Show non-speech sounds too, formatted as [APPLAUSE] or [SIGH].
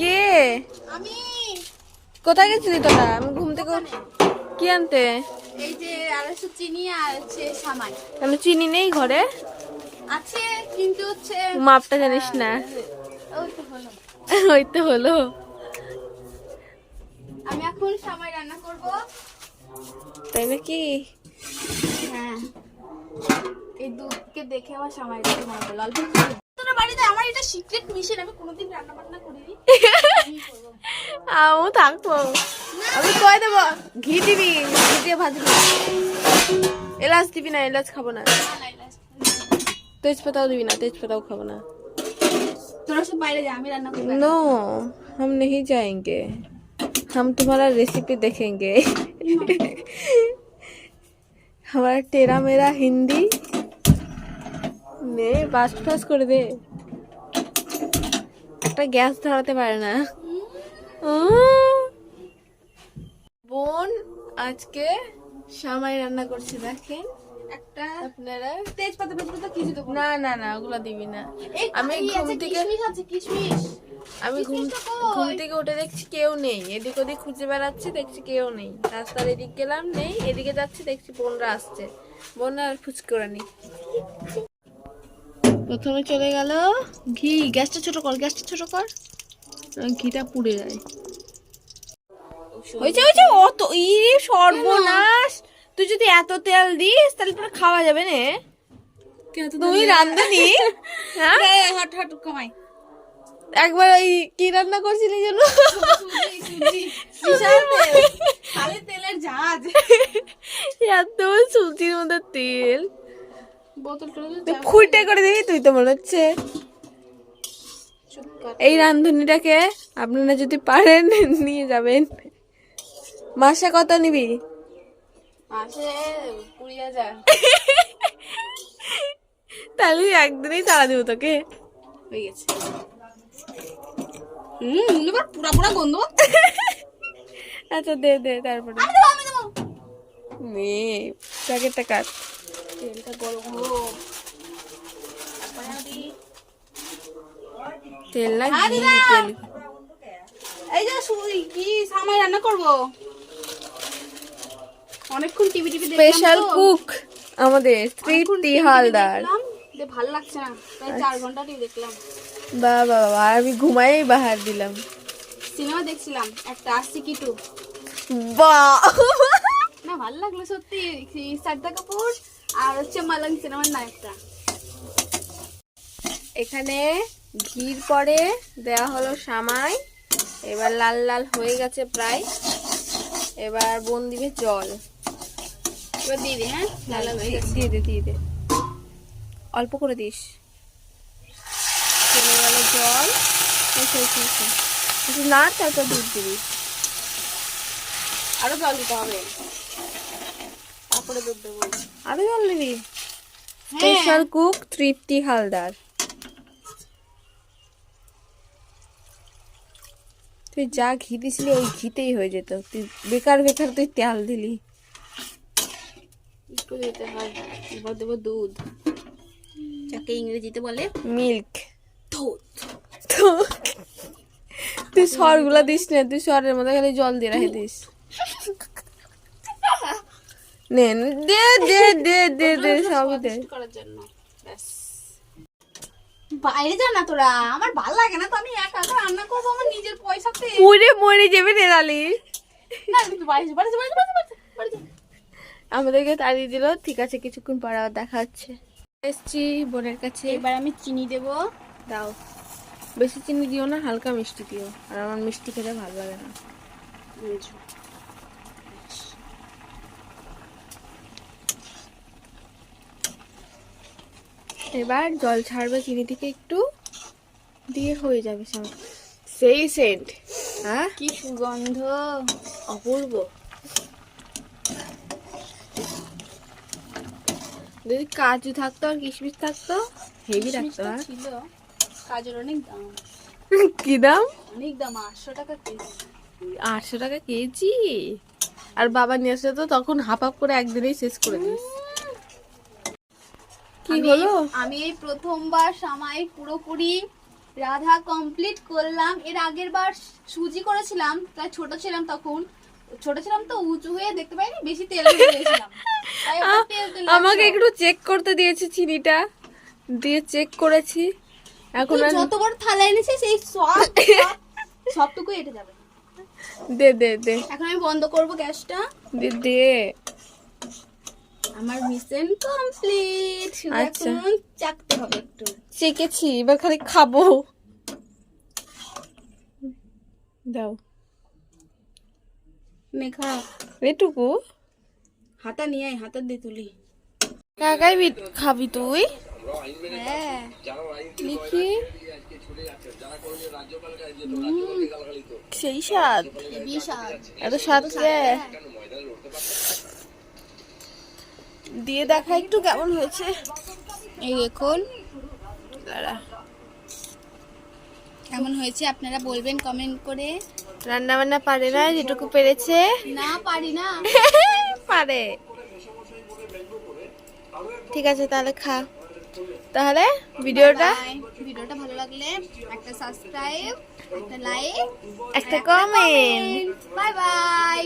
কে? আমি। কোথায় গেছিলি তোরা? আমি ঘুম থেকে কি আনতে? এই যে আড়াইশো চিনি আর হচ্ছে সামাই। কেন চিনি নেই ঘরে। আছে কিন্তু হচ্ছে মাপটা জানিস না। [LAUGHS] ওই তো হলো। আমি এখন সামাই রান্না করব। তাই নাকি? হ্যাঁ। এই দুধকে দেখে আমার সামাই রান্না হলো অল্প বাড়িতে আমার এটা সিক্রেট মিশন আমি কোনোদিন রান্না বান্না করিনি আমি থাকবো আমি কয়ে দেবো ঘি দিবি ঘি দিয়ে ভাজবি এলাচ দিবি না এলাচ খাবো না তেজপাতাও দিবি না তেজপাতাও খাবো না তোরা সব বাইরে যা আমি রান্না করবো नो हम नहीं जाएंगे हम तुम्हारा रेसिपी देखेंगे हमारा तेरा मेरा हिंदी নে বাস ফাস করে দে একটা গ্যাস ধরাতে পারে না। বোন আজকে সামাই রান্না করছে দেখেন। একটা আপনারা তেজপাতা কিছু দেবো না না না ওগুলো দিবি না। আমি ঘুম থেকে আমি ঘুম ঘুম থেকে উঠে দেখছি কেউ নেই। এদিক ওদিক খুঁজে বেড়াচ্ছি দেখছি কেউ নেই। রাস্তার এদিক গেলাম নেই। এদিকে যাচ্ছি দেখছি বোনরা আসছে। বোনরা আর ফুচকরানি প্রথমে চলে গেল ঘি। গ্যাসটা ছোট কর গ্যাসটা ছোট কর। ঘিটা পুড়ে যায়। হয়েছে হয়েছে অত ইরে সর্বনাশ। তুই যদি এত তেল দিস তাহলে তোর খাওয়া যাবে না। তুই রান্ধনি হ্যাঁ? হট হট কমাই। একবার ওই কি রান্না করছিলি যেন? খালি তেলের জাহাজ এত সুজির মধ্যে তেল। খুঁটে করে দিবি তুই তো মনে হচ্ছে এই রান্ধুনিটাকে আপনারা যদি পারেন [LAUGHS] নিয়ে যাবেন। মাসে কত নিবি? তাহলে একদিনেই তাড়া দেবো তোকে। হয়ে গেছে। হুম পুরা পুরা গন্ধ। [LAUGHS] আচ্ছা দে দে তারপরে। নে প্যাকেটটা কাট। তেলটা গরম হোক। তেল না হ্যাঁ। তেল। এই যে সুই কি সামাই রান্না করব? অনেকক্ষণ টিভি টিভি দেখলাম স্পেশাল কুক আমাদের তৃপ্তি হালদার। যে ভালো লাগছে না প্রায় চার ঘণ্টা টিভি দেখলাম। বাবা বাবা আমি ঘুমাই বাহার দিলাম। সিনেমা দেখছিলাম একটা আসছে কি টু বাহ! না ভালো লাগল সত্যি। শ্রদ্ধা কাপুর আর হচ্ছে মালাং সিনেমার নায়কটা। এখানে ঘির পরে দেওয়া হলো সামাই। এবার লাল লাল হয়ে গেছে প্রায়। এবার বোন দিবে জল। এবার দিয়ে দিই হ্যাঁ? লাল লাল হয়ে গেছে। দিয়ে দে দিয়ে দে। অল্প করে দিস। চলে গেল জল। একটু না তারপর দুধ দিবি। আরও জল দিতে হবে। তারপরে দুধ দেবো আরও জল দিবি স্পেশাল কুক তৃপ্তি হালদার। তুই যা ঘি দিছিলি ওই ঘিতেই হয়ে যেত। তুই বেকার বেকার তুই তেল দিলি। একটু দিতে হয় এবার দেবো দুধ। যাকে ইংরেজিতে বলে মিল্ক। দুধ। তুই সরগুলা দিস না তুই সরের মধ্যে খালি জল দিয়ে রেখে দিস। নে দে দে দে দে দে সবই দে। করার জন্য। ব্যাস। বাইরে যা না তোরা আমার ভালো লাগে না তো আমি একা একা রান্না করব আমার নিজের পয়সাতে পুরে মরে যাবে রে যা। আমাদেরকে তাড়িয়ে দিল ঠিক আছে কিছুক্ষণ পর আবার দেখা হচ্ছে। এসছি বোনের কাছে। এবার আমি চিনি দেবো। দাও। বেশি চিনি দিও না হালকা মিষ্টি দিও। আর আমার মিষ্টি খেতে ভালো লাগে না। এবার জল ছাড়বে চিনি থেকে একটু দিয়ে হয়ে যাবে সব। সেই সেন্ট। হ্যাঁ কি সুগন্ধ। অপূর্ব। যদি কাজু থাকতো আর কিশমিশ থাকতো হেভি থাকতো হ্যাঁ? ছিল। কাজের অনেক দাম। [LAUGHS] কি দাম? অনেক দাম আটশো টাকা কেজি। আটশো টাকা কেজি? আর বাবা নিয়ে আসলে তো তখন হাফ হাফ করে একদিনেই শেষ করে দিস। কি হলো? আমি এই প্রথমবার সামাই পুরোপুরি রাধা কমপ্লিট করলাম। এর আগের বার সুজি করেছিলাম তাই ছোট ছিলাম তখন। ছোট ছিলাম তো উঁচু হয়ে দেখতে পাইনি বেশি তেল দিয়েছিলাম। আমাকে একটু চেক করতে দিয়েছে চিনিটা। দিয়ে চেক করেছি। এখন যত বড় থালা এনেছিস সেই সব [LAUGHS] সব- সবটুকু এটে যাবে। দে দে দে। এখন আমি বন্ধ করব গ্যাসটা। দে দে। আমার মিশন কমপ্লিট। আচ্ছা। চাকতে হবে একটু। চেকেছি এবার খালি খাব। দাও। মেঘা। এটুকু? হাতা নিয়ে আয় হাতা দিয়ে তুলি। কাকাই খাবি তুই? হ্যাঁ। দেখি সেই স্বাদ। এত স্বাদ দিয়ে দেখা একটু কেমন হয়েছে? এই দেখুন। দাঁড়া। কেমন হয়েছে আপনারা বলবেন কমেন্ট করে। রান্না বান্না পারে না যেটুকু পেরেছে। না পারি না। [LAUGHS] পারে। ঠিক আছে তাহলে খা। তাহলে ভিডিওটা ভিডিওটা ভালো লাগলে একটা সাবস্ক্রাইব একটা লাইক একটা কমেন্ট বাই বাই